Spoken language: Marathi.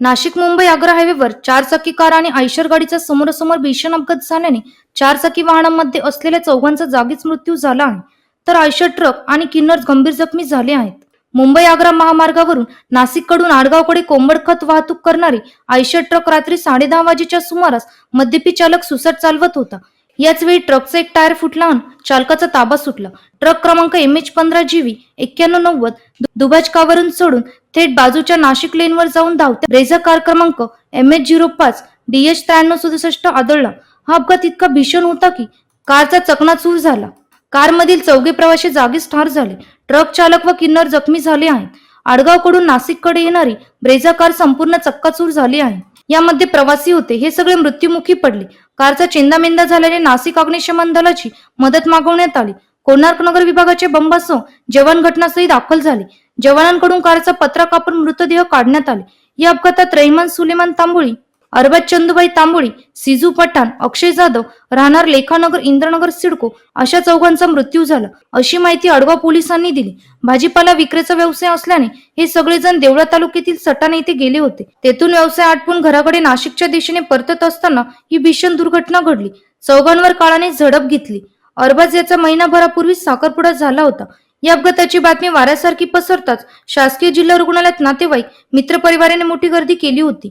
नाशिक मुंबई आग्रा हायवेवर चारचाकी कार आणि आयशर गाडीचा समोरासमोर भीषण अपघात झाल्याने चारचाकी वाहनांमध्ये असलेल्या चौघांचा जागीच मृत्यू झाला आहे. तर आयशर ट्रक आणि किन्नर गंभीर जखमी झाले आहेत. मुंबई आग्रा महामार्गावरून नाशिककडून आडगावकडे कोंबड खत वाहतूक करणारी आयशर ट्रक रात्री साडेदहा वाजेच्या सुमारास मद्यपी चालक सुसट चालवत होता. याच वेळी ट्रकचा एक टायर फुटला आणि चालकाचा ताबा सुटला. ट्रक क्रमांक एम एच पंधरा जीवी एक्क्याण्णव नव्वद दुभाजकावरून सोडून थेट बाजूच्या नाशिक लेनवर जाऊन धावते ब्रेझा कार क्रमांक एम एच झिरो पाच डी एच त्र्याण्णव सदुसष्ट आदळला. हा अपघात इतका भीषण होता की कारचा चकनाचूर झाला. कारमधील चौघे प्रवासी जागीच ठार झाले. ट्रक चालक व किन्नर जखमी झाले आहेत. आडगावकडून नाशिककडे येणारी ब्रेझा कार संपूर्ण चक्काचूर झाली आहे. यामध्ये प्रवासी होते. हे सगळे मृत्युमुखी पडले. कारचा चेंदामेंदा झाल्याने नाशिक अग्निशमन दलाची मदत मागवण्यात आली. कोणार्क नगर विभागाचे बंबासह जवान घटनास्थळी दाखल झाले. जवानांकडून कारचा पत्रा कापून मृतदेह काढण्यात आले. या अपघातात रहिमान सुलेमान तांबोळी अरबाज चंदुबाई तांबोळी सिजू पठाण अक्षय जाधव राहणार लेखानगर इंद्रनगर सिडको अशा चौघांचा मृत्यू झाला. अशी माहिती अडवा पोलिसांनी दिली. भाजीपाला विक्रीचा व्यवसाय असल्याने हे सगळेजण देवळा तालुक्यातील सटाणा येथे गेले होते. तेथून व्यवसाय आटपून घराकडे नाशिकच्या दिशेने परतत असताना ही भीषण दुर्घटना घडली. चौघांवर काळाने झडप घेतली. अरबाज याचा महिनाभरापूर्वी साखरपुडा झाला होता. या अपघाताची बातमी वाऱ्यासारखी पसरताच शासकीय जिल्हा रुग्णालयात नातेवाईक मित्रपरिवाराने मोठी गर्दी केली होती.